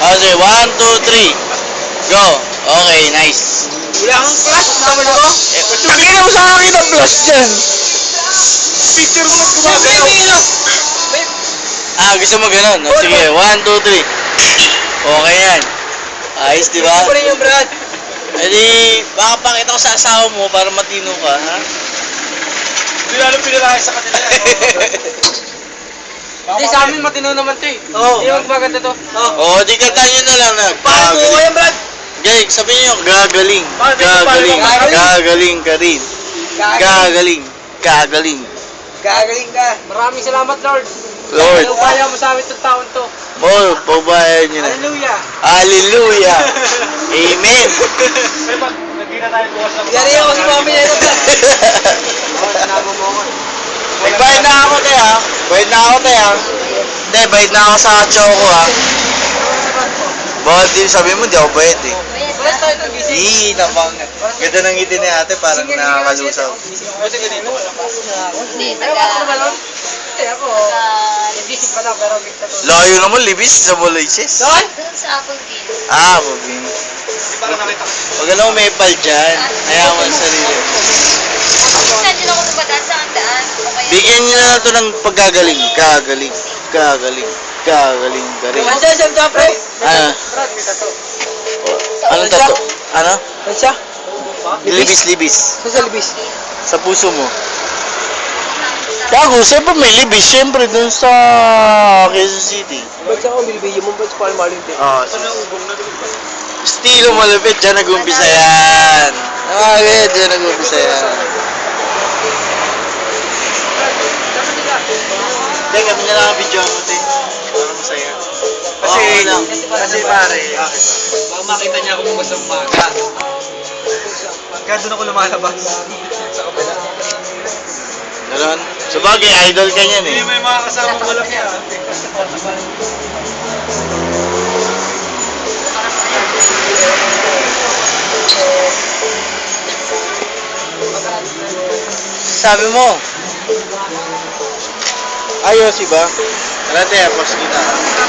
Okay, one, two, three. Go. Okay, nice. Wala kang class, tama na ko. Eh, Nakita mo sa akin ang flash dyan. Picture mo gumagalaw. Ah, gusto mo ganun? No? Sige, one, two, three. Okay yan. Ayos, di ba? Ano yung Brad? E di, baka pakita ko sa asawa mo para matino ka, ha? Hindi lalo pinalahay sa kanila. Hindi, sa amin matino naman to eh. Oo. Hindi magmaganda to. Oo. Oo, di kanta nyo na lang na. Paano ko yan, Brad? Gay, sabihin nyo, gagaling. Gagaling. Gagaling ka rin. Gagaling. Gagaling. Gagaling ka. Maraming salamat, Lord. Lord. Ano kaya mo sa amin itong taon to? Mo, pabayan nyo na. Hallelujah. Hallelujah. Amen. Nagkita tayo bukas na Yari ako si Mami na Brad. Oo, sinama mo ako. Nagbayad na ako, te, ha? Bayad na ako, te, ha? Te, bayad na ako sa choco, ha? Bawal din sabi mo, di ako bayad, eh. Bukas tayo ito, gising. Ii, namang. Ganda ng ngiti ni ate, parang nakakalusaw. Bukas ka dito. Hindi, Ano taga... ba ako? Hindi Gising pa lang, pero. Layo naman, libis sa Moloises. Doon? Doon sa Applebee's. Ah, ko. Huwag ka lang may pal dyan. Hayaan mo ang sarili. Ako Bigyan nyo na lang to ng paggagaling. Gagaling. Gagaling. Gagaling. Galing. Andiyan siya, siya, pre. Ano? Brad, kita to. Ano tato? Ano? Saan siya? Libis, libis. Saan sa libis? Sa puso mo. Gago, siyempre may libis. Siyempre dun sa Quezon City. Ba't siya akong bilibigyan mo? Ba't siya parang malimpi? Ah, Estilo malupit, dyan nag-umpisa yan. Ah, okay, dyan nag-umpisa yan. Hindi, kami na lang ang video mo, te. Para masaya. Kasi, Oo, lang. kasi pare, baka makita niya ako bukas ng umaga. Kaya doon ako lumalabas. Sa kabila. Ganon. Sa bagay, idol ka niyan eh. Hindi may mga kasama ko lang yan. Sabi mo. Ayos, iba? Tara, te, post kita.